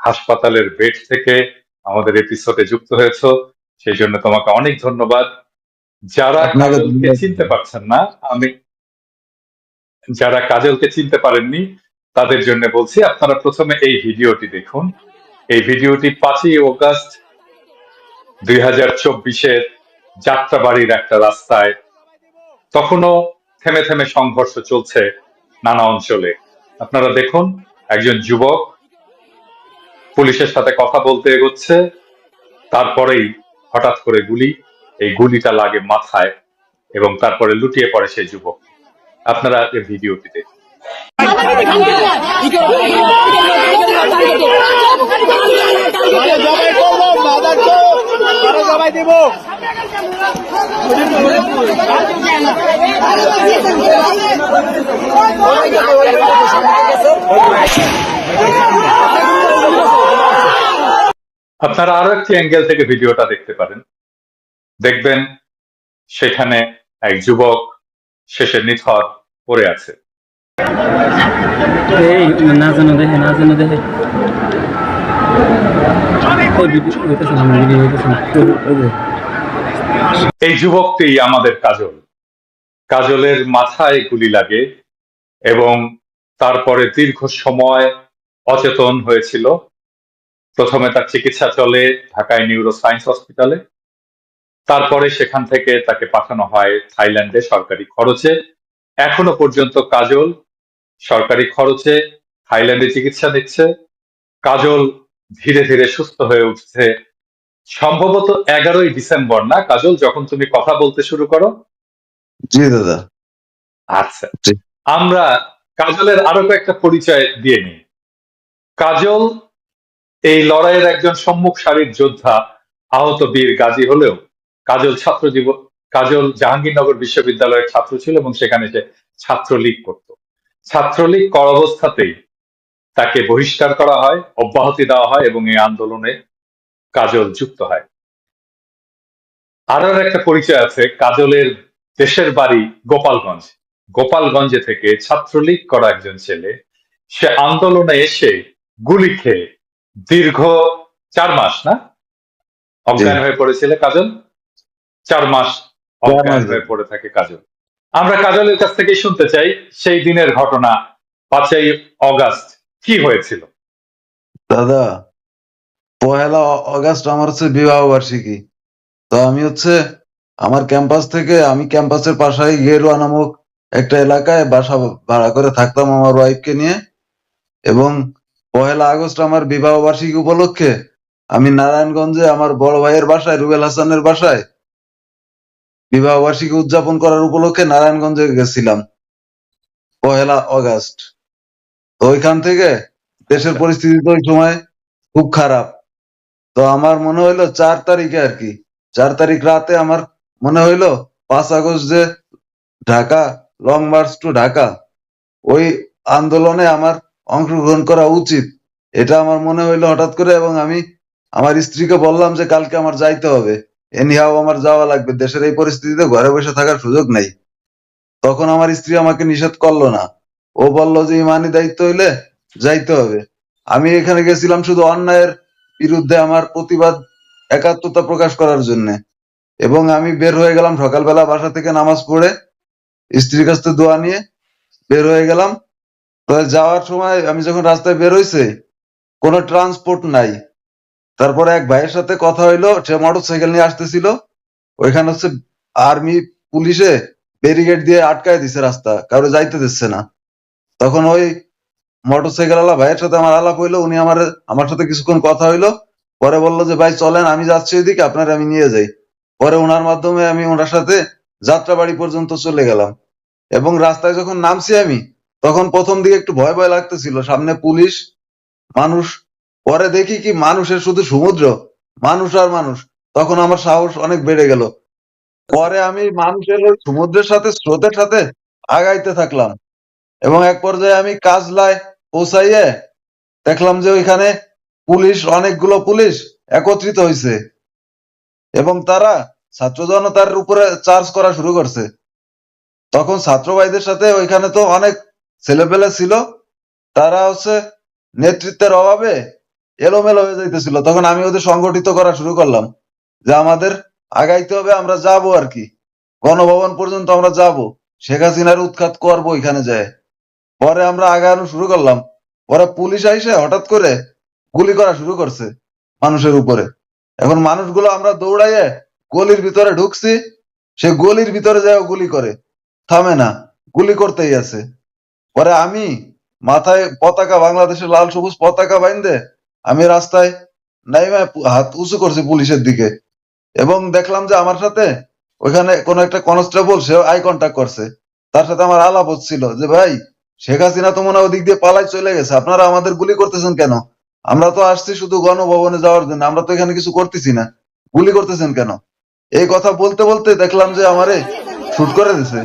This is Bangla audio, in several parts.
হাসপাতালের বেড থেকে আমাদের এপিসোডে যুক্ত হয়েছো। সেই জন্য তোমাকে অনেক ধন্যবাদ। যারা কাজলকে চিনতে পারছেন না আমি যারা কাজলকে চিনতে পারেননি তাদের জন্য বলছি আপনারা প্রথমে এই ভিডিওটি দেখুন। এই ভিডিওটি পাঁচই অগাস্ট দুই হাজার চব্বিশের যাত্রাবাড়ির একটা রাস্তায়। তখনও থেমে থেমে সংঘর্ষ চলছে নানা অঞ্চলে। আপনারা দেখুন একজন যুবক পুলিশের সাথে কথা বলতে এগোচ্ছে। তারপরেই হঠাৎ করে গুলি, এই গুলিটা লাগে মাথায় এবং তারপরে লুটিয়ে পড়ে সেই যুবক। আপনারা এই ভিডিওটি দেখুন। আরে জবাই করব মাদার আরে জবাই দিব আপনারা আরও একটি অ্যাঙ্গেল থেকে ভিডিওটা দেখতে পারেন। দেখবেন সেখানে এক যুবক শেষে নিথর পড়ে আছে। এই না জানো দেখে না জানো দেখে। যুবকটি আমাদের কাজল। কাজলের মাথায় গুলি লাগে এবং তারপরে দীর্ঘ সময় অচেতন হয়েছিল। প্রথমে তার চিকিৎসা চলে ঢাকায় নিউরো সায়েন্স হসপিটালে তারপরে সেখান থেকে তাকে পাঠানো হয় থাইল্যান্ডে সরকারি খরচে। এখনও পর্যন্ত কাজল সরকারি খরচে থাইল্যান্ডে চিকিৎসা নিচ্ছে। কাজল ধীরে ধীরে সুস্থ হয়ে উঠছে। সম্ভবত এগারোই ডিসেম্বর না কাজল? যখন তুমি কথা বলতে শুরু করো। জি দাদা। আচ্ছা। আমরা কাজলের আরও কয়েকটা পরিচয় দিয়ে নিই। কাজল এই লড়াইয়ের একজন সম্মুখ সারির যোদ্ধা আহত বীর গাজী হলেও কাজল ছাত্র জীবন কাজল জাহাঙ্গীরনগর বিশ্ববিদ্যালয়ের ছাত্র ছিল এবং সেখানে সে ছাত্রলীগ করত। ছাত্রলীগ কর অবস্থাতেই তাকে বহিষ্কার করা হয়, অব্যাহতি দেওয়া হয় এবং এই আন্দোলনে কাজল যুক্ত হয়। আরও একটা পরিচয় আছে, কাজলের দেশের বাড়ি গোপালগঞ্জ। গোপালগঞ্জে থেকে ছাত্রলীগ করা একজন ছেলে, সে আন্দোলনে এসে গুলি খেয়ে দীর্ঘ চার মাস না? অজ্ঞান হয়ে পড়েছিল কাজল? চার মাস অজ্ঞান হয়ে পড়ে থাকে কাজল। আমরা কাজলের কাছ থেকে শুনতে চাই সেই দিনের ঘটনা পাঁচই অগাস্ট কি হয়েছিল? দাদা পহেলা অগাস্ট আমার হচ্ছে বিবাহ বার্ষিকী। তো আমি হচ্ছে আমার ক্যাম্পাস থেকে আমি ক্যাম্পাসের পাশায় গেরুয়া নামক একটা এলাকায় বাসা ভাড়া করে থাকতাম আমার ওয়াইফকে নিয়ে। এবং পহেলা আগস্ট আমার বিবাহ বার্ষিকী উপলক্ষে আমি নারায়ণগঞ্জে আমার বড় ভাইয়ের বাসায়, রুবেল হাসানের বাসায় বিবাহ বার্ষিকী উদযাপন করার উপলক্ষে নারায়ণগঞ্জে গেছিলাম, পহেলা অগাস্ট তো ওইখান থেকে দেশের পরিস্থিতি তো ওই সময় খুব খারাপ। তো আমার মনে হইল চার তারিখে আর কি, চার তারিখ রাতে আমার মনে হইল পাঁচ আগস্ট যে Dhaka long march to Dhaka, ওই আন্দোলনে আমার অংশগ্রহণ করা উচিত। এটা আমার মনে হইল হঠাৎ করে এবং আমি আমার স্ত্রীকে বললাম যে কালকে আমার যাইতে হবে। এনিহাও আমার যাওয়া লাগবে। দেশের এই পরিস্থিতিতে ঘরে বসে থাকার সুযোগ নেই। তখন আমার স্ত্রী আমাকে নিষেধ করল না। ও বলল যে, ইমানি দায়িত্ব হইলে যাইতে হবে। আমি এখানে গেছিলাম শুধু অন্যায়ের বিরুদ্ধে আমার প্রতিবাদ, একাত্মতা প্রকাশ করার জন্য। এবং আমি বের হয়ে গেলাম সকালবেলা বাসা থেকে নামাজ পড়ে স্ত্রীর কাছ থেকে দোয়া নিয়ে বের হয়ে গেলাম। যাওয়ার সময় আমি যখন রাস্তায় বের হইছে, কোনো ট্রান্সপোর্ট নাই। তারপরে এক ভাইয়ের সাথে কথা হইল, সে মোটর সাইকেল নিয়ে আসতেছিল। ওইখানে হচ্ছে আর্মি পুলিশে ব্যারিকেড দিয়ে আটকায় দিছে রাস্তা, কারও যাইতে দিচ্ছে না। তখন ওই মোটরসাইকেল আলা ভাইয়ের সাথে আমার আলাপ হইল, উনি আমার আমার সাথে কিছুক্ষণ কথা হইল। পরে বলল যে, ভাই, চলেন, আমি যাচ্ছি ওইদিকে আপনার আমি নিয়ে যাই। পরে ওনার মাধ্যমে আমি ওনার সাথে যাত্রাবাড়ি পর্যন্ত চলে গেলাম। এবং রাস্তায় যখন নামছি আমি তখন প্রথম দিকে একটু ভয় ভয় লাগতেছিল। সামনে পুলিশ, মানুষ, পরে দেখি কি মানুষের শুধু সমুদ্র, মানুষ আর মানুষ। তখন আমার সাহস অনেক বেড়ে গেল। পরে আমি মানুষের সমুদ্রের সাথে, স্রোতের সাথে আগাইতে থাকলাম। এবং এক পর্যায়ে আমি কাজলায় পৌঁছাইয়ে দেখলাম যে ওইখানে পুলিশ, অনেকগুলো পুলিশ একত্রিত হয়েছে এবং তারা ছাত্র জনতার উপরে চার্জ করা শুরু করছে। তখন ছাত্র ভাইদের সাথে ওইখানে তো অনেক ছেলেপেলে ছিল, তারা হচ্ছে নেতৃত্বের অভাবে এলোমেলো হয়ে যাইতেছিল। তখন আমি ওদের সংগঠিত করা শুরু করলাম, যে আমাদের আগাইতে হবে, আমরা যাব আর কি। গণভবন পর্যন্ত আমরা যাব। শেখ হাসিনার উৎখাত করব ওইখানে যায়। পরে আমরা আগানো শুরু করলাম। পরে পুলিশ আইসে হঠাৎ করে গুলি করা শুরু করছে মানুষের উপরে। এখন মানুষগুলো আমরা দৌড়াইয়ে গলির ভিতরে ঢুকছি। সে গলির ভিতরে যায় গুলি করে। থামে না, গুলি করতেই আছে। পরে আমি মাথায় পতাকা, বাংলাদেশের লাল সবুজ পতাকা বাইন্দে আমি রাস্তায় নাইমে হাত উঁচু করছি পুলিশের দিকে। এবং দেখলাম যে আমার সাথে ওইখানে কোন একটা কনস্টেবল সে আই কন্টাক্ট করছে। তার সাথে আমার আলাপ হচ্ছিল যে, ভাই, শেখ হাসিনা তো মনে হয় ওদিক দিয়ে পালাই চলে গেছে। আপনারা আমাদের গুলি করতেছেন কেন? আমরা তো আসছি শুধু গণভবনে যাওয়ার জন্য, আমরা তো এখানে কিছু করতেছি না। গুলি করতেছেন কেন? এই কথা বলতে বলতে দেখলাম যে আমারে শুট করে দিছে।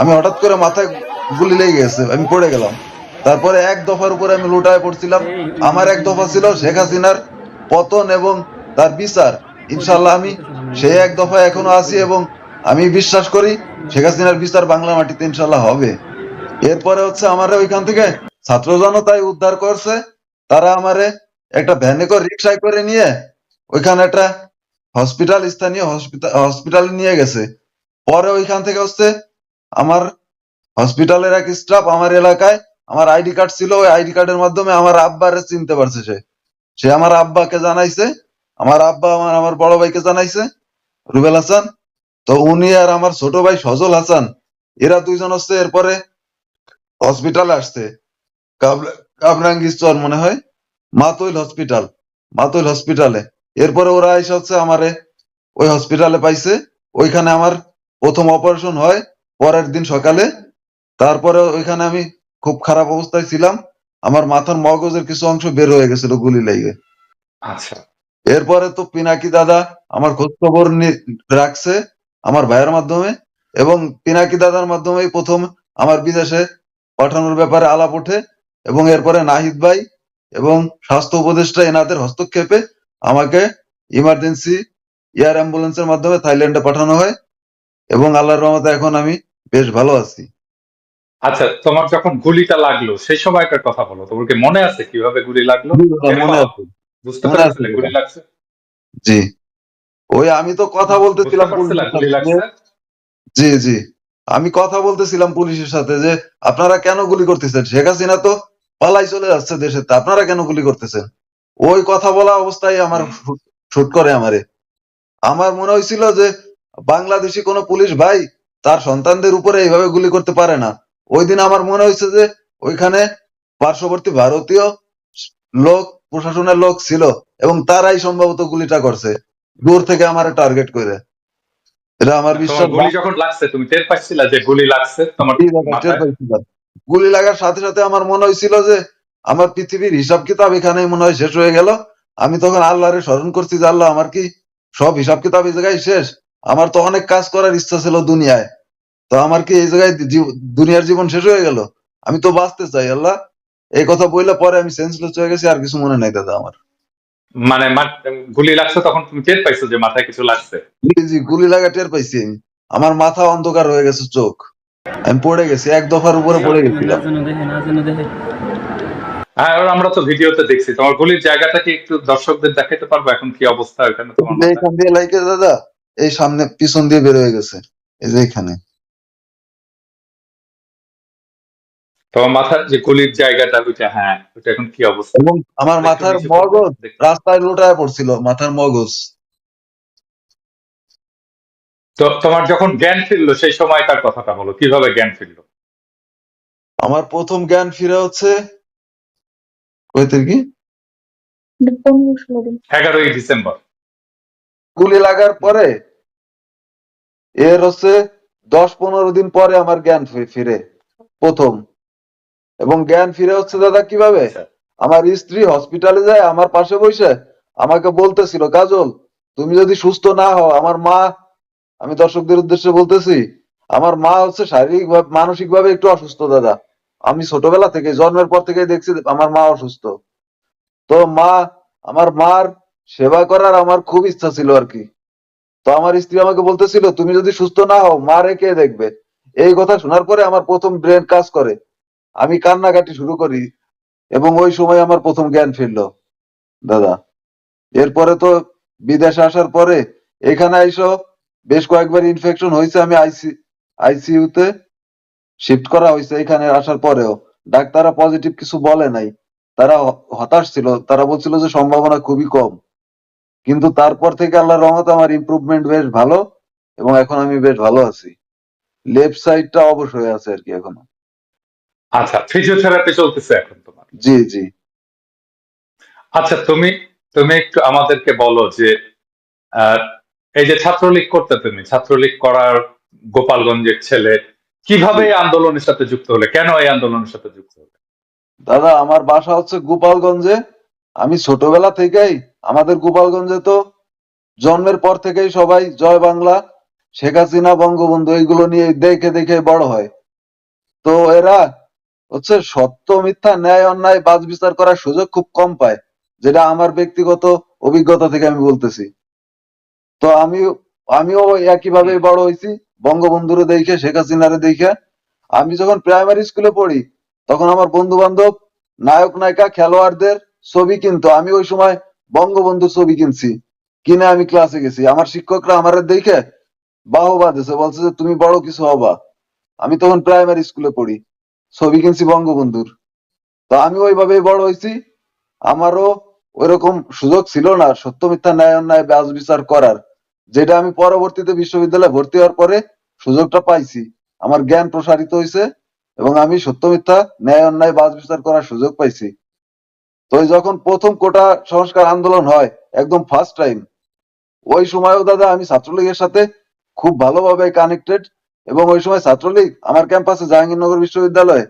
আমি হঠাৎ করে মাথায় গুলি লেগে গেছে, আমি পড়ে গেলাম। তারপরে এক দফার উপরে আমি লুটায় পড়ছিলাম। আমার এক দফা ছিল শেখ হাসিনার পতন এবং তার বিচার। ইনশাল্লাহ আমি সেই এক দফা এখনও আছি এবং আমি বিশ্বাস করি শেখ হাসিনার বিচার বাংলা মাটিতে ইনশাল্লাহ হবে। এরপরে হচ্ছে আমার ওইখান থেকে ছাত্র জনতাই উদ্ধার করছে। তারা আমারে একটা ভ্যানে করে রিক্সায় করে নিয়ে ওইখানে একটা হসপিটাল, স্থানীয় হসপিটাল হসপিটালে নিয়ে গেছে। পরে ওইখান থেকে হচ্ছে আমার হসপিটালের এক স্টাফ আমার এলাকায়, আমার আইডি কার্ড ছিল, ওই আইডি কার্ডের মাধ্যমে আমার আব্বারে চিনতে পারছে সে। সে আমার আব্বাকে জানাইছে, আমার আব্বা আমার আমার বড় ভাইকে জানাইছে, রুবেল হাসান। তো উনি আর আমার ছোট ভাই সজল হাসান, এরা দুইজন হচ্ছে এরপরে হসপিটালে আসছে। কাবলা- কাবরাঙ্গি চর মনে হয়, মাতইল হসপিটাল মাতইল হসপিটালে এরপরে ওরা এসে হচ্ছে আমারে ওই হসপিটালে পাইছে, ওইখানে আমার প্রথম অপারেশন হয়। পরের দিন সকালে তারপরে ওইখানে আমি খুব খারাপ অবস্থায় ছিলাম। আমার মাথার মগজের কিছু অংশ বের হয়ে গেছিল গুলি লেগে। আচ্ছা। এরপরে তো পিনাকি দাদা আমার খোঁজ খবর রাখছে আমার ভাইয়ের মাধ্যমে এবং পিনাকি দাদার মাধ্যমেই প্রথম আমার বিদেশে পাঠানোর ব্যাপারে আলাপ ওঠে এবং এরপরে নাহিদ ভাই এবং স্বাস্থ্য উপদেষ্টা এনাদের হস্তক্ষেপে আমাকে ইমার্জেন্সি এয়ার অ্যাম্বুলেন্সের মাধ্যমে থাইল্যান্ডে পাঠানো হয় এবং আল্লাহর রহমতে এখন আমি বেশ ভালো আছি। আচ্ছা তোমার যখন গুলিটা লাগল সেই সময়কার কথা বলো। তোমার কি মনে আছে কীভাবে গুলি লাগল? মনে আছে। বুঝতে। পারছিলে গুলি লাগছে? জি। ওই আমি তো কথা বলতেছিলাম জি জি। আমি কথা বলতেছিলাম পুলিশের সাথে যে আপনারা কেন গুলি করতেছেন? শেখ হাসিনা তো পালাই চলে যাচ্ছে দেশে তা আপনারা কেন গুলি করতেছেন? ওই কথা বলা অবস্থায় আমার শুট করে আমারে। আমার মনে হয়েছিল যে বাংলাদেশি কোনো পুলিশ ভাই তার সন্তানদের উপরে এইভাবে গুলি করতে পারে না। ওই দিন আমার মনে হয়েছে যে ওইখানে পার্শ্ববর্তী ভারতীয় লোক প্রশাসনের লোক ছিল এবং তারাই সম্ভবত গুলিটা করছে। দূর থেকে আমার টার্গেট করে। এটা আমার বিশ্বাস। গুলি যখন লাগছে তুমি টের পাচ্ছিলা যে গুলি লাগছে? তোমার টের গুলি লাগার সাথে সাথে আমার মনে হয়েছিল যে আমার পৃথিবীর হিসাব কিতাব এখানেই মনে হয় শেষ হয়ে গেল। আমি তখন আল্লাহরে স্মরণ করছি যে আল্লাহ আমার কি সব হিসাব কিতাব এই জায়গায় শেষ? আমার তো অনেক কাজ করার ইচ্ছা ছিল দুনিয়ায়। তো আমার কি এই জায়গায় দুনিয়ার জীবন শেষ হয়ে গেল? আমি তো বাঁচতে চাই আল্লাহ। এই কথা বললে পরে আমি সেন্সলেস হয়ে গেছি আর কিছু মনে নাই দাদা আমার। মানে গুলি লাগছে তখন তুমি টের পাইছো যে মাথায় কিছু লাগছে? জি জি গুলি লাগা টের পাইছি আমি। আমার মাথা অন্ধকার হয়ে গেছে চোখ। আমি পড়ে গেছি এক দফার উপরে পড়ে গেছিলাম। না হ্যাঁ আমরা তো ভিডিওতে দেখছি। তোমার গুলির জায়গাটা কি একটু দর্শকদের দেখাতে পারব? এখন কি অবস্থা? এখানে তোমার? এইখান দিয়ে লাইকে দাদা। এই সামনে পিছন দিয়ে বের হয়ে গেছে এই যে এখানে। তোমার মাথার যে গুলির জায়গাটা ওইটা হ্যাঁ ওইটা এখন কি অবস্থা? এবং আমার মাথার মগজ রাস্তায় লোটায় পড়ছিল মাথার মগজ। তো তোমার যখন জ্ঞান ফিরলো সেই সময়কার কথাটা বলো কীভাবে জ্ঞান ফিরলো? আমার প্রথম জ্ঞান ফিরে হচ্ছে কয় তারিখে পনেরো ষোলো দিন এগারোই ডিসেম্বর। গুলি লাগার পরে এর হচ্ছে দশ পনেরো দিন পরে আমার জ্ঞান ফিরে প্রথম। এবং জ্ঞান ফিরে হচ্ছে দাদা কীভাবে? আচ্ছা। আমার স্ত্রী হসপিটালে যায় আমার পাশে বসে আমাকে বলতেছিল কাজল তুমি যদি সুস্থ না হও আমার মা আমি দর্শকদের উদ্দেশ্যে বলতেছি আমার মা হচ্ছে শারীরিক ভাবে মানসিক ভাবে একটু অসুস্থ দাদা। আমি ছোটবেলা থেকে জন্মের পর থেকে দেখছি আমার মা অসুস্থ। তো মা আমার মার সেবা করার আমার খুব ইচ্ছা ছিল আর কি। তো আমার স্ত্রী আমাকে বলতেছিল, তুমি যদি সুস্থ না হও, মা রেখে দেখবে? এই কথা শোনার পরে আমার প্রথম ব্রেন কাজ করে। আমি কান্নাকাটি শুরু করি এবং ওই সময় আমার প্রথম জ্ঞান ফিরলো। দাদা, এরপরে তো বিদেশে আসার পরে এখানে আইসো বেশ কয়েকবার ইনফেকশন হয়েছে, আমি আইসি আইসিইউতে শিফট করা হয়েছে, এখানে আসার পরেও। ডাক্তাররা পজিটিভ কিছু বলে নাই। তারা হতাশ ছিল, তারা বলছিল যে সম্ভাবনা খুবই কম। কিন্তু তারপর থেকে আল্লাহর রহমতে আমার ইমপ্রুভমেন্ট বেশ ভালো এবং এখন আমি বেশ ভালো আছি। লেফট সাইডটা অবশ হয়ে আছে আর কি এখনও। আচ্ছা ফিজিওথেরাপি চলতেছে এখন তোমার। জি জি। আচ্ছা তুমি তুমি একটু আমাদেরকে বলো যে এই যে ছাত্রলীগ করতে তুমি ছাত্রলীগ করার গোপালগঞ্জের ছেলে কীভাবে এই আন্দোলনের সাথে যুক্ত হলে? কেন এই আন্দোলনের সাথে যুক্ত হলে? দাদা আমার বাসা হচ্ছে গোপালগঞ্জে। আমি ছোটবেলা থেকেই আমাদের গোপালগঞ্জে তো জন্মের পর থেকেই সবাই জয় বাংলা শেখ হাসিনা বঙ্গবন্ধু এইগুলো নিয়ে দেখে দেখে বড় হয়। তো এরা হচ্ছে সত্য মিথ্যা ন্যায় অন্যায় বাজ বিচার করার সুযোগ খুব কম পায় যেটা আমার ব্যক্তিগত অভিজ্ঞতা থেকে আমি বলতেছি। তো আমি আমিও একইভাবে বড় হয়েছি বঙ্গবন্ধুরে দেখে শেখ হাসিনারে দেখে। আমি যখন প্রাইমারি স্কুলে পড়ি তখন আমার বন্ধু বান্ধব নায়ক নায়িকা খেলোয়াড়দের ছবি কিন্তু। আমি ওই সময় বঙ্গবন্ধুর ছবি কিনছি। কিনে আমি ক্লাসে গেছি। আমার শিক্ষকরা আমার দেখে বাহবা দিছে, বলছে যে, তুমি বড় কিছু হবা। আমি তখন প্রাইমারি স্কুলে পড়ি। ছবি কিনছি বঙ্গবন্ধুর। তো আমি ওইভাবেই বড় হয়েছি আমারও ওইরকম সুযোগ ছিল না, সত্য, মিথ্যা, ন্যায়, অন্যায়, বাজ বিচার করার। যেটা আমি পরবর্তীতে বিশ্ববিদ্যালয়ে ভর্তি হওয়ার পরে সুযোগটা পাইছি। আমার জ্ঞান প্রসারিত হয়েছে এবং আমি সত্য, মিথ্যা, ন্যায়, অন্যায়, বাজ বিচার করার সুযোগ পাইছি। তো যখন প্রথম কোটা সংস্কার আন্দোলন হয়, একদম ফার্স্ট টাইম ওই সময়ও দাদা আমি ছাত্রলীগের সাথে খুব ভালোভাবে কানেক্টেড এবং ওই সময় ছাত্রলীগ আমার ক্যাম্পাসে জাহাঙ্গীরনগর বিশ্ববিদ্যালয়ে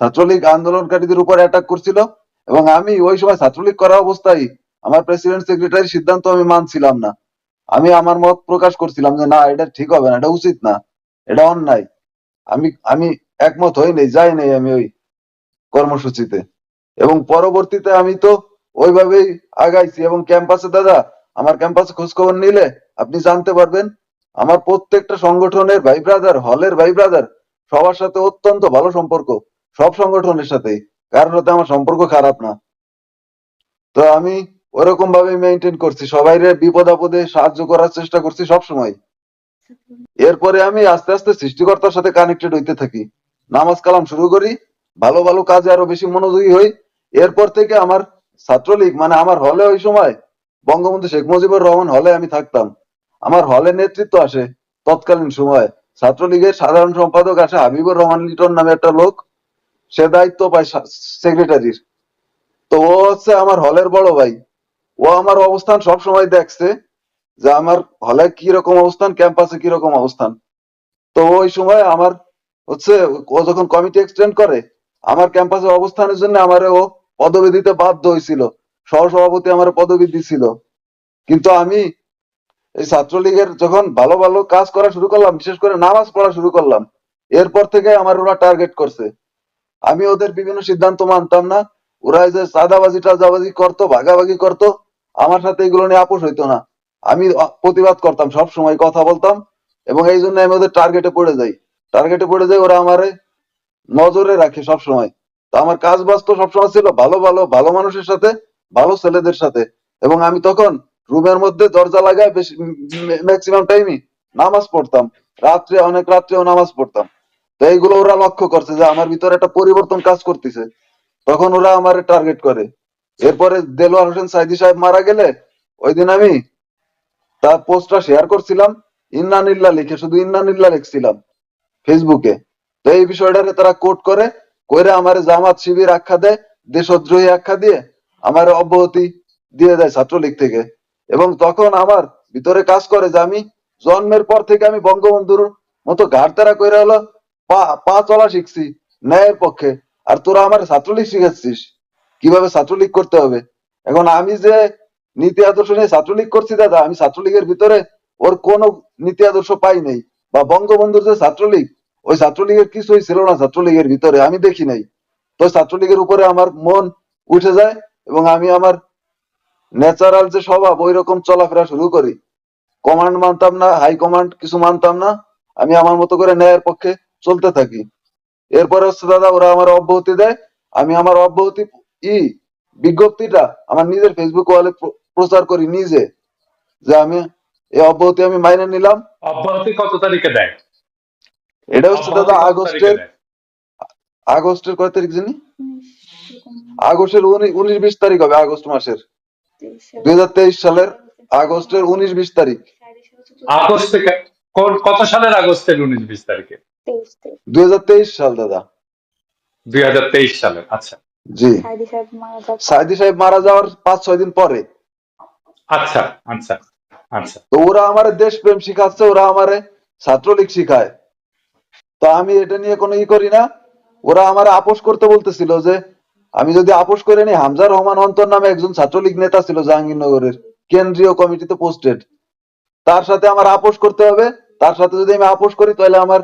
ছাত্রলীগ আন্দোলনকারীদের উপর অ্যাটাক করছিল এবং আমি ওই সময় ছাত্রলীগ করা অবস্থায় আমার প্রেসিডেন্ট সেক্রেটারি সিদ্ধান্ত আমি মানছিলাম না। আমি আমার মত প্রকাশ করছিলাম যে না, এটা ঠিক হবে না, এটা উচিত না, এটা অন্যায়। আমি আমি একমত হই নাই, যাই নাই আমি ওই কর্মসূচিতে। এবং পরবর্তীতে আমি তো ওইভাবেই আগাইছি। এবং ক্যাম্পাসে, দাদা, আমার ক্যাম্পাসে খোঁজ খবর নিলে আপনি জানতে পারবেন, আমার প্রত্যেকটা সংগঠনের ভাই ব্রাদার হলের ভাই ব্রাদার সবার সাথে অত্যন্ত ভালো সম্পর্ক, সব সংগঠনের সাথেই। কারোর সাথে আমার সম্পর্ক খারাপ না। তো আমি ওরকম ভাবে মেনটেন করছি। সবাইরে বিপদ আপদে সাহায্য করার চেষ্টা করছি সব সময় এরপরে আমি আস্তে আস্তে সৃষ্টিকর্তার সাথে কানেক্টেড হইতে থাকি। নামাজ কালাম শুরু করি। ভালো ভালো কাজে আরও বেশি মনোযোগী হই। এরপর থেকে আমার ছাত্রলীগ মানে আমার হলে ওই সময় বঙ্গবন্ধু শেখ মুজিবুর রহমান হলে আমি থাকতাম। আমার হলে নেতৃত্ব আসে তৎকালীন সময়। ছাত্রলীগের সাধারণ সম্পাদক আসে হাবিবুর রহমান লিটন নামে একটা লোক। সে দায়িত্ব পায় সেক্রেটারির তো ও হচ্ছে আমার হলের বড় ভাই। ও আমার অবস্থান সব সময় দেখছে যে আমার হলে কি রকম অবস্থান, ক্যাম্পাসে কি রকম অবস্থান। তো ওই সময় আমার হচ্ছে ও যখন কমিটি এক্সটেন্ড করে আমার ক্যাম্পাসে অবস্থানের জন্য আমারে ও পদবি দিতে বাধ্য হয়েছিল। সহসভাপতি আমার পদবি দিছিল। কিন্তু আমি এই ছাত্রলীগের যখন ভালো ভালো কাজ করা শুরু করলাম, বিশেষ করে নামাজ পড়া শুরু করলাম, এরপর থেকে আমার ওরা টার্গেট করছে। আমি ওদের বিভিন্ন সিদ্ধান্ত মানতাম না। ওরা যে চাঁদাবাজি টাজাবাজি করতো, ভাগাভাগি করতো, আমার সাথে এগুলো নিয়ে আপোষ হইতো না। আমি প্রতিবাদ করতাম সব সময় কথা বলতাম এবং এই জন্য আমি ওদের টার্গেটে পড়ে যাই। টার্গেটে পড়ে যাই, ওরা আমারে নজরে রাখে সব সময় তো আমার কাজ বাজ তো সবসময় ছিল ভালো ভালো ভালো মানুষের সাথে, ভালো ছেলেদের সাথে। এবং আমি তখন রুমের মধ্যে দরজা লাগায় বেশি ম্যাক্সিমাম টাইমই নামাজ পড়তাম। রাত্রে, অনেক রাত্রেও নামাজ পড়তাম। তো এইগুলো ওরা লক্ষ্য করছে যে আমার ভিতরে একটা পরিবর্তন কাজ করতেছে। তখন ওরা আমার টার্গেট করে। এরপরে দেলোয়ার হোসেন সাইদি সাহেব মারা গেলে ওই দিন আমি তার পোস্টটা শেয়ার করছিলাম। ইন্নানিল্লা লিখে, শুধু ইন্নানিল্লা লিখছিলাম ফেসবুকে তো এই বিষয়টারে তারা কোট করে, কইরে আমার জামাত শিবির আখ্যা দেয়, দেশদ্রোহী আখ্যা দিয়ে আমার অব্যাহতি দিয়ে দেয় ছাত্রলীগ থেকে। এবং তখন আমার ভিতরে কাজ করে যে আমি জন্মের পর থেকে আমি বঙ্গবন্ধুর মতো ঘাড়তারা কইরা হলো পা পা চলা শিখছি ন্যায়ের পক্ষে। আর তোরা আমার ছাত্রলীগ শিখাচ্ছিস, কীভাবে ছাত্রলীগ করতে হবে? এখন আমি যে নীতি আদর্শ নিয়ে ছাত্রলীগ করছি দাদা, আমি ছাত্রলীগের ভিতরে ওর কোনো নীতি আদর্শ পাই নাই। বা বঙ্গবন্ধুর যে ছাত্রলীগ ওই ছাত্রলীগের কিছুই ছিল না ছাত্রলীগের ভিতরে, আমি দেখি নাই। তো ছাত্রলীগের উপরে আমার মন উঠে যায় এবং আমি আমার ন্যাচারাল যে স্বভাব ওই রকম চলাফেরা শুরু করি। কমান্ড মানতাম না হাই কমান্ড কিছু মানতাম না, আমি আমার মতো করে ন্যায়ের পক্ষে চলতে থাকি। এরপরে হচ্ছে দাদা, ওরা আমার অব্যাহতি দেয়। আমি আমার অব্যাহতি, ই বিজ্ঞপ্তিটা আমার নিজের ফেসবুক ওয়ালে প্রচার করি নিজে, যে আমি এই অব্যাহতি আমি মাইনে নিলাম। অব্যাহতি কত তারিখে দেয়? এটা হচ্ছে দাদা আগস্টের আগস্টের কয় তারিখ জানি? আগস্টের উনিশ বিশ তারিখ হবে আগস্ট মাসের। দুই হাজার তেইশ সালের আগস্টের উনিশ বিশ তারিখ। আগস্ট কত সালের আগস্টের উনিশ বিশ তারিখে? দুই হাজার তেইশ সাল দাদা। দুই হাজার তেইশ সালের আচ্ছা। জি। সাইদি সাহেব মারা সাইদি সাহেব মারা যাওয়ার পাঁচ ছয় দিন পরে। আচ্ছা আচ্ছা আচ্ছা। তো ওরা আমার দেশপ্রেম শিখাচ্ছে ওরা আমারে ছাত্রলীগ শিখায়। তো আমি এটা নিয়ে কোনো ই করি না। ওরা আমার আপোষ করতে বলতেছিল যে, আমি যদি আপোষ করে নি হামজা রহমান অন্তর নামে একজন ছাত্রলীগ নেতা ছিল জাহাঙ্গীরনগরের, কেন্দ্রীয় কমিটিতে পোস্টেড তার সাথে আমার আপোষ করতে হবে। তার সাথে যদি আমি আপোষ করি, তাহলে আমার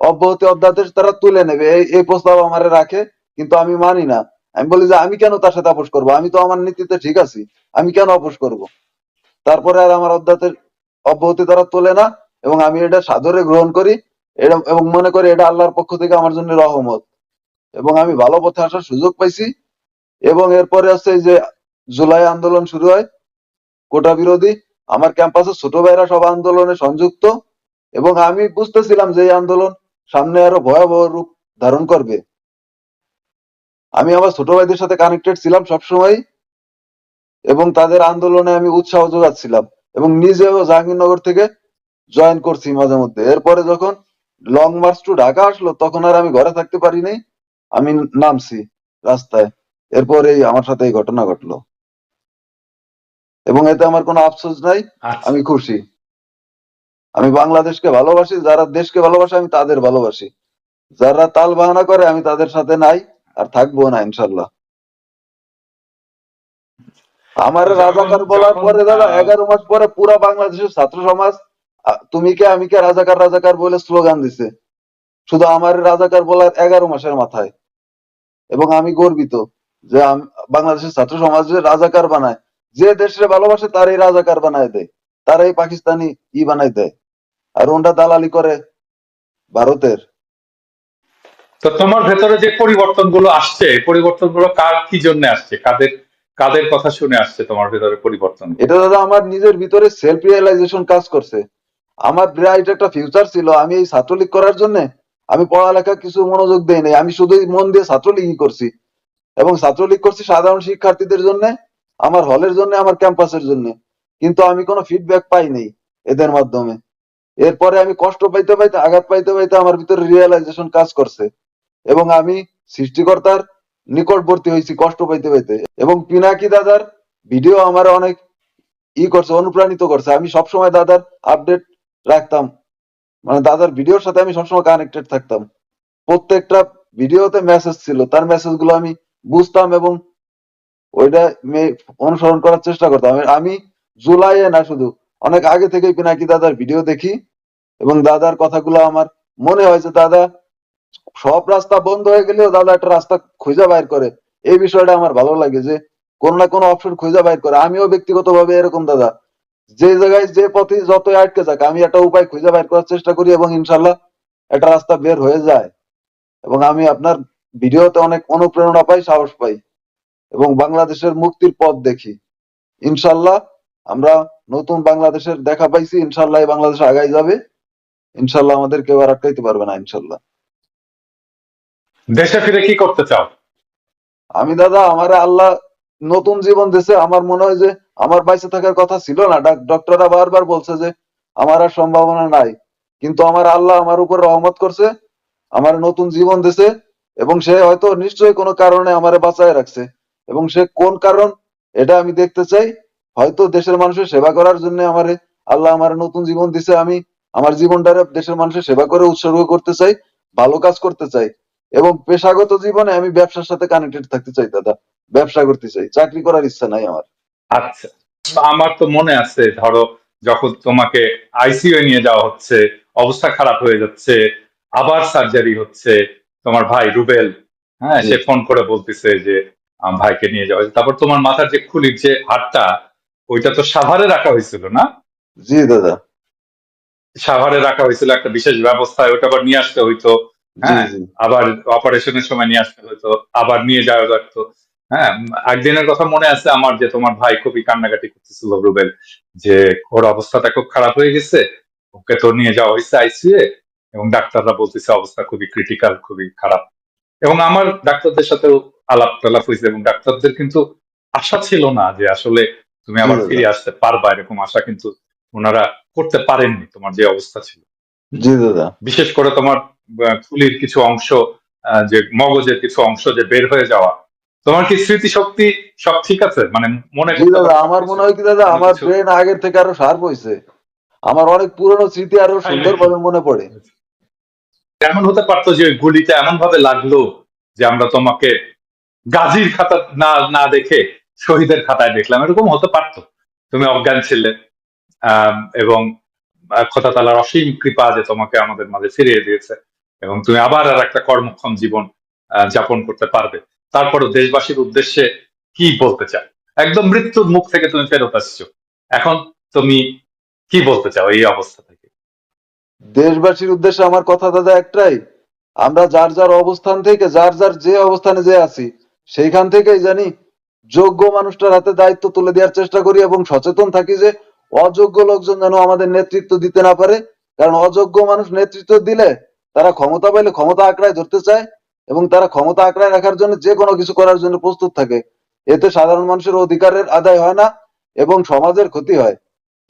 অব্যাহতি অধ্যাদেশ তারা তুলে নেবে। এই প্রস্তাব আমার রাখে, কিন্তু আমি মানি না। আমি বলি যে, আমি কেন তার সাথে আপোষ করব? আমি তো আমার নীতিতে ঠিক আছি। আমি কেন আপোষ করব? তারপরে আর আমার অধ্যাতের অব্যাহতি তারা তোলে না, এবং আমি এটা সাদরে গ্রহণ করি। এটা এবং মনে করি এটা আল্লাহর পক্ষ থেকে আমার জন্য রহমত। এবং আমি ভালো পথে আসার সুযোগ পাইছি। এবং এরপরে আছে যে জুলাই আন্দোলন শুরু হয়, কোটা বিরোধী। আমার ক্যাম্পাসে ছোট ভাইরা সব আন্দোলনে সংযুক্ত। এবং আমি বুঝতেছিলাম যে এই আন্দোলন সামনে আরও ভয়াবহ রূপ ধারণ করবে। আমি আমার ছোট ভাইদের সাথে কানেক্টেড ছিলাম সবসময় এবং তাদের আন্দোলনে আমি উৎসাহ যোগাচ্ছিলাম। এবং নিজেও জাহাঙ্গীরনগর থেকে জয়েন করছি মাঝে মধ্যে। এরপরে যখন লং মার্চ টু ঢাকা আসলো তখন আর আমি ঘরে থাকতে পারিনি। আমি নামছি রাস্তায়। এরপরেই আমার সাথে এই ঘটনা ঘটলো। এবং এতে আমার কোনো আফসোস নাই আচ্ছা। আমি খুশি। আমি বাংলাদেশকে ভালোবাসি যারা দেশকে ভালোবাসে আমি তাদের ভালোবাসি। যারা তাল বাহানা করে আমি তাদের সাথে নাই আর থাকব না ইনশাল্লাহ আমার রাজাকার বলার পরে দাদা এগারো মাস পরে পুরা বাংলাদেশের ছাত্র সমাজ তুমি কে আমি কে রাজাকার রাজাকার বলে স্লোগান দিছে? শুধু আমার রাজাকার বলার এগারো মাসের মাথায়। এবং আমি গর্বিত যে বাংলাদেশের ছাত্র সমাজে রাজাকার বানায়। যে দেশে ভালোবাসে তারই রাজাকার বানায় দেয়। তারাই পাকিস্তানি ই বানাই দেয়। আর ওনটা দালালি করে ভারতের। তো তোমার ভেতরে যে পরিবর্তনগুলো আসছে এই পরিবর্তনগুলো কার কি জন্য আসছে? কাদের কাদের কথা শুনে আসছে তোমার ভেতরে পরিবর্তন? এটা দাদা আমার নিজের ভিতরে সেলফ রিয়েলাইজেশন কাজ করছে। আমার ব্রাইট একটা ফিউচার ছিল, আমি এই ছাত্রলীগ করার জন্য আমি পড়ালেখা কিছু মনোযোগ দেই নাই, আমি শুধু মন দিয়ে ছাত্রলীগই করছি। এবং ছাত্রলীগ করছি সাধারণ শিক্ষার্থীদের জন্য, আমার হলের জন্য, আমার ক্যাম্পাসের জন্য। কিন্তু আমি কোনো ফিডব্যাক পাইনি এদের মাধ্যমে। এরপরে আমি কষ্ট পাইতে পাইতে, আঘাত পাইতে পাইতে আমার ভিতরে রিয়েলাইজেশন কাজ করছে। এবং আমি সৃষ্টিকর্তার নিকটবর্তী হয়েছি কষ্ট পাইতে পাইতে। এবং পিনাকি দাদার ভিডিও আমার অনেক ই করছে, অনুপ্রাণিত করছে। আমি সবসময় দাদার আপডেট রাখতাম। মানে দাদার ভিডিওর সাথে আমি সবসময় কানেক্টেড থাকতাম। প্রত্যেকটা ভিডিওতে মেসেজ ছিল। তার মেসেজগুলো আমি বুঝতাম এবং ওইটা অনুসরণ করার চেষ্টা করতাম। আমি জুলাইয়ে না শুধু, অনেক আগে থেকেই পিনাকি দাদার ভিডিও দেখি এবং দাদার কথাগুলো আমার মনে হয় যে, দাদা, সব রাস্তা বন্ধ হয়ে গেলেও দাদা একটা রাস্তা খুঁজে বাইর করে। এই বিষয়টা আমার ভালো লাগে যে, কোনো না কোনো অপশন খুঁজে বাইর করে। আমিও ব্যক্তিগতভাবে এরকম দাদা। যে জায়গায় যে পথে যতই আটকে যাক আমি একটা উপায় খুঁজে বাইর করার চেষ্টা করি এবং ইনশাল্লাহ একটা রাস্তা বের হয়ে যায়। এবং আমি আপনার ভিডিওতে অনেক অনুপ্রেরণা পাই সাহস পাই এবং বাংলাদেশের মুক্তির পথ দেখি। ইনশাল্লাহ আমরা নতুন বাংলাদেশের দেখা পাইছি ইনশাল্লাহ বাংলাদেশ আগাই যাবে। ইনশাল্লাহ আমাদের কেউ আর আটকাইতে পারবে না ইনশাল্লাহ। দেশে ফিরে কি করতে চাও? আমি দাদা আমার আল্লাহ নতুন জীবন দিছে। আমার মনে হয় যে আমার বাইসে থাকার কথা ছিল না। ডক্টররা বারবার বলছে যে, আমার আর সম্ভাবনা নাই। কিন্তু আমার আল্লাহ আমার উপর রহমত করছে, আমার নতুন জীবন দিছে, এবং সে হয়তো নিশ্চয়ই কোনো কারণে আমারে বাঁচায় রাখছে। এবং সে কোন কারণ, এটা আমি দেখতে চাই। হয়তো দেশের মানুষের সেবা করার জন্য আমারে, আল্লাহ আমার নতুন জীবন দিছে, আমি আমার জীবনটারে দেশের মানুষের সেবা করে উৎসর্গ করতে চাই, ভালো কাজ করতে চাই। এবং পেশাগত জীবনে আমি ব্যবসার সাথে কানেক্টেড থাকতে চাই, দাদা। ব্যবসা করতে চাই, চাকরি করার ইচ্ছা নাই আমার। আচ্ছা আমার তো মনে আছে ধরো যখন তোমাকে আইসিইউ নিয়ে যাওয়া হচ্ছে অবস্থা খারাপ হয়ে যাচ্ছে আবার সার্জারি হচ্ছে তোমার ভাই রুবেল হ্যাঁ সে ফোন করে বলতেছে যে ভাইকে নিয়ে যাওয়া। তারপর তোমার মাথার যে খুলির যে হাড়টা ওইটা তো সাভারে রাখা হয়েছিল না? জি দাদা। সাভারে রাখা হয়েছিল একটা বিশেষ ব্যবস্থায় ওটা আবার নিয়ে আসতে হইতো হ্যাঁ? আবার অপারেশনের সময় নিয়ে আসতে হইতো আবার নিয়ে যাওয়া লাগতো। হ্যাঁ একদিনের কথা মনে আছে আমার যে তোমার ভাই খুবই কান্নাকাটি করতেছিল রুবেল যে ওর অবস্থাটা খুব খারাপ হয়ে গেছে ওকে তো নিয়ে যাওয়া হয়েছে এবং ডাক্তাররা বলতেছে অবস্থা খুবই ক্রিটিক্যাল খুবই খারাপ। এবং আমার ডাক্তারদের সাথেও আলাপ টালাপ হয়েছে এবং ডাক্তারদের কিন্তু আশা ছিল না যে আসলে তুমি আবার জি, ফিরে আসতে পারবা এরকম আশা কিন্তু ওনারা করতে পারেননি তোমার যে অবস্থা ছিল। জি দাদা। বিশেষ করে তোমার ফুলির কিছু অংশ যে মগজের কিছু অংশ যে বের হয়ে যাওয়া তোমার কি স্মৃতিশক্তি সব ঠিক আছে? মানে মনে দাদা আমার মনে হয় কি দাদা আমার ব্রেন আগের থেকে আরও শার্প হয়েছে আমার অনেক পুরনো স্মৃতি আরও তাই নাকি? সুন্দরভাবে মনে পড়ে। এমন হতে পারতো যে গুলিটা এমন ভাবে লাগল যে আমরা তোমাকে গাজীর খাতা না না দেখে শহীদের খাতায় দেখলাম। এরকম হতে পারতো। তুমি অজ্ঞান ছিলে এবং খোদা তালার অসীম কৃপা যে তোমাকে আমাদের মাঝে ফিরিয়ে দিয়েছে এবং তুমি আবার আর একটা কর্মক্ষম জীবন আহ, যাপন করতে পারবে। তারপরও দেশবাসীর উদ্দেশ্যে কি বলতে চাও? একদম মৃত্যুর মুখ থেকে তুমি ফেরত আসছো। এখন তুমি কি বলতে চাও এই অবস্থা থেকে? দেশবাসীর উদ্দেশ্যে আমার কথা দাদা একটাই, আমরা যার যার অবস্থান থেকে, যার যার যে অবস্থানে যে আছি, সেইখান থেকেই জানি যোগ্য মানুষটার হাতে দায়িত্ব তুলে দেওয়ার চেষ্টা করি এবং সচেতন থাকি যে অযোগ্য লোকজন যেন আমাদের নেতৃত্ব দিতে না পারে। কারণ অযোগ্য মানুষ নেতৃত্ব দিলে তারা ক্ষমতা পাইলে ক্ষমতা আঁকড়ায় ধরতে চায়। এবং তারা ক্ষমতা আঁকড়ায় রাখার জন্য যে কোনো কিছু করার জন্য প্রস্তুত থাকে। এতে সাধারণ মানুষের অধিকারের আদায় হয় না এবং সমাজের ক্ষতি হয়।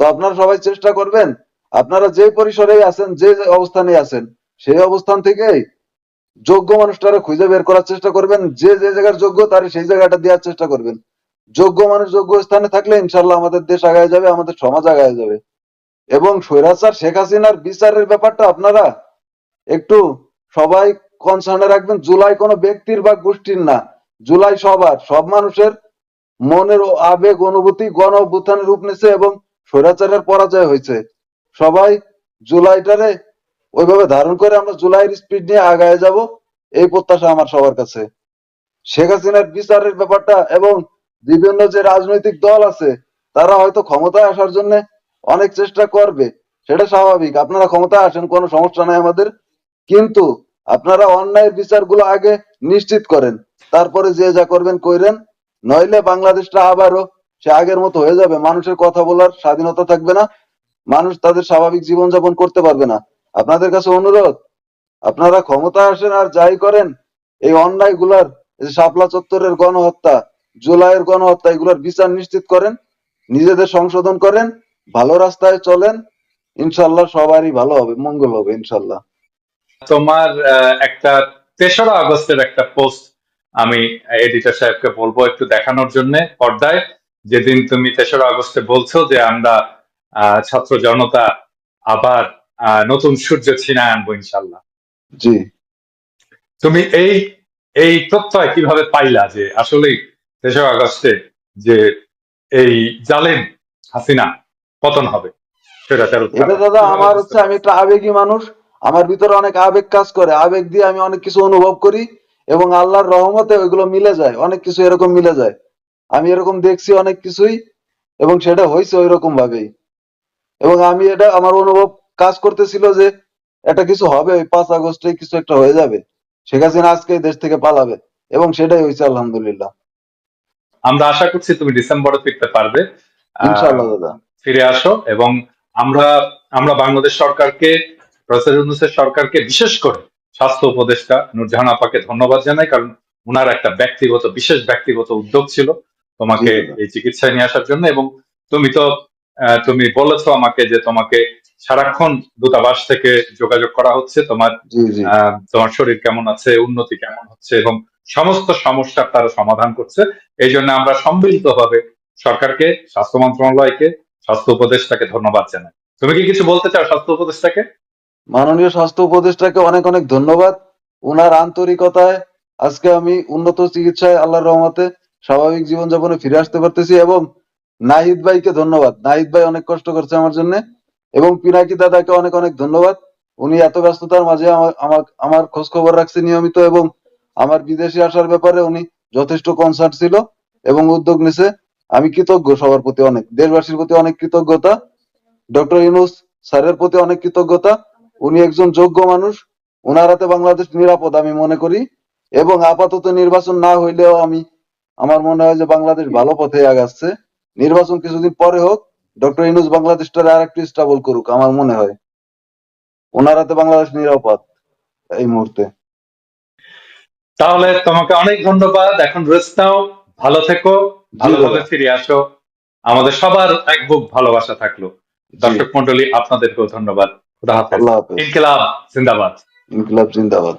তো আপনারা সবাই চেষ্টা করবেন, আপনারা যে পরিসরেই আছেন, যে অবস্থানে আছেন, সেই অবস্থান থেকেই যোগ্য মানুষটারা খুঁজে বের করার চেষ্টা করবেন, যে যে জায়গার যোগ্য তার সেই জায়গাটা দেওয়ার চেষ্টা করবেন। যোগ্য মানুষ যোগ্য স্থানে থাকলে ইনশাল্লাহ আমাদের দেশ আগায় যাবে, আমাদের সমাজ আগায় যাবে। এবং স্বৈরাচার শেখ হাসিনার বিচারের ব্যাপারটা আপনারা একটু সবাই কনসার্নে রাখবেন, জুলাই কোনো ব্যক্তির বা গোষ্ঠীর না। জুলাই সবার, সব মানুষের মনের আবেগ, অনুভূতি, গণ অভ্যুত্থানের রূপ নিচ্ছে এবং স্বৈরাচারের পরাজয় হয়েছে। সবাই জুলাইটারে ওইভাবে ধারণ করে আমরা জুলাইয়ের স্পিড নিয়ে আগায় যাব, এই প্রত্যাশা আমার সবার কাছে। শেখ হাসিনার বিচারের ব্যাপারটা এবং বিভিন্ন যে রাজনৈতিক দল আছে, তারা হয়তো ক্ষমতায় আসার জন্য অনেক চেষ্টা করবে, সেটা স্বাভাবিক। আপনারা ক্ষমতায় আসেন, কোনো সমস্যা নাই আমাদের। কিন্তু আপনারা অন্যায়ের বিচারগুলো আগে নিশ্চিত করেন, তারপরে যে যা করবেন কইরেন, নইলে বাংলাদেশটা আবারও সে আগের মতো হয়ে যাবে। মানুষের কথা বলার স্বাধীনতা থাকবে না, মানুষ তাদের স্বাভাবিক জীবনযাপন করতে পারবে না। আপনাদের কাছে অনুরোধ, আপনারা ক্ষমতা আসেন আর যাই করেন, এই অন্যায়গুলার শাপলা চত্বরের গণহত্যা, জুলাইয়ের গণহত্যা, এগুলার বিচার নিশ্চিত করেন, নিজেদের সংশোধন করেন, ভালো রাস্তায় চলেন, ইনশাল্লাহ সবারই ভালো হবে, মঙ্গল হবে ইনশাল্লাহ। তোমার একটা তেসরা আগস্টের একটা পোস্ট আমি এডিটর সাহেবকে বলব একটু দেখানোর জন্য পর্দায়। যেদিন তুমি তেসরা আগস্টে বলছো যে আমরা ছাত্র জনতা আবার নতুন সূর্য ছিনায় আনব ইনশাল্লাহ জি। তুমি এই এই প্রত্যয় কীভাবে পাইলা যে আসলেই তেসরা আগস্টে যে এই জালেম হাসিনা পতন হবে? সেটা দাদা আমার হচ্ছে আমি একটা আবেগী মানুষ। আমার ভিতরে অনেক আবেগ কাজ করে আবেগ দিয়ে আমি অনেক কিছু অনুভব করি এবং আল্লাহর রহমতে ওইগুলো মিলে যায় অনেক কিছু এরকম মিলে যায়। আমি এরকম দেখছি অনেক কিছুই এবং সেটা হয়েছে ওই রকম ভাবেই এবং আমি এটা আমার অনুভব কাজ করতেছিল যে একটা কিছু হবে ওই পাঁচ আগস্টে কিছু একটা হয়ে যাবে। শেখ হাসিনা আজকে দেশ থেকে পালাবে এবং সেটাই হয়েছে আলহামদুলিল্লাহ। আমরা আশা করছি তুমি ডিসেম্বরে ফিরতে পারবে। ইনশাআল্লাহ দাদা। ফিরে আসো এবং আমরা আমরা বাংলাদেশ সরকারকে প্রফেসর ইউনূসের সরকারকে বিশেষ করে স্বাস্থ্য উপদেষ্টা নূরজাহান আপাকে ধন্যবাদ জানাই কারণ ওনার একটা ব্যক্তিগত বিশেষ ব্যক্তিগত উদ্যোগ ছিল তোমাকে এই চিকিৎসায় নিয়ে আসার জন্য। এবং তুমি তো তুমি বলেছ আমাকে যে তোমাকে সারাক্ষণ দূতাবাস থেকে যোগাযোগ করা হচ্ছে। তোমার তোমার শরীর কেমন আছে উন্নতি কেমন হচ্ছে এবং সমস্ত সমস্যার তারা সমাধান করছে। এই জন্য আমরা সম্মিলিতভাবে সরকারকে স্বাস্থ্য মন্ত্রণালয়কে স্বাস্থ্য উপদেষ্টাকে ধন্যবাদ জানাই। তুমি কি কিছু বলতে চাও স্বাস্থ্য উপদেষ্টাকে? মাননীয় স্বাস্থ্য উপদেষ্টাকে অনেক অনেক ধন্যবাদ। উনার আন্তরিকতায় আজকে আমি উন্নত চিকিৎসায় আল্লাহর রহমতে স্বাভাবিক জীবনযাপনে ফিরে আসতে পারতেছি এবং নাহিদ ভাইকে ধন্যবাদ। নাহিদ ভাই অনেক কষ্ট করছে আমার জন্য এবং পিনাকি দাদাকে অনেক অনেক ধন্যবাদ। উনি এত ব্যস্ততার মাঝে আমার খোঁজ খবর রাখছে নিয়মিত এবং আমার বিদেশে আসার ব্যাপারে উনি যথেষ্ট কনসার্ট ছিল এবং উদ্যোগ নিছে। আমি কৃতজ্ঞ সবার প্রতি অনেক, দেশবাসীর প্রতি অনেক কৃতজ্ঞতা। ডক্টর ইউনুস স্যারের প্রতি অনেক কৃতজ্ঞতা। উনি একজন যোগ্য মানুষ ওনার হাতে বাংলাদেশ নিরাপদ আমি মনে করি। এবং আপাতত নির্বাচন না হইলেও আমি আমার মনে হয় যে বাংলাদেশ ভালো পথে আগাচ্ছে। নির্বাচন কিছুদিন পরে হোক ডক্টর ইনুস বাংলাদেশটারে আর একটু স্টেবল করুক আমার মনে হয়। ওনার হাতে বাংলাদেশ নিরাপদ এই মুহূর্তে। তাহলে তোমাকে অনেক ধন্যবাদ। এখন রেস্ট নাও ভালো থেকো ভালোভাবে। ফিরে আসো। আমাদের সবার এক বুক ভালোবাসা থাকল। দর্শক মন্ডলী আপনাদেরকেও ধন্যবাদ। खुदा हाफिज। इनकलाब जिंदाबाद। इनकलाब जिंदाबाद।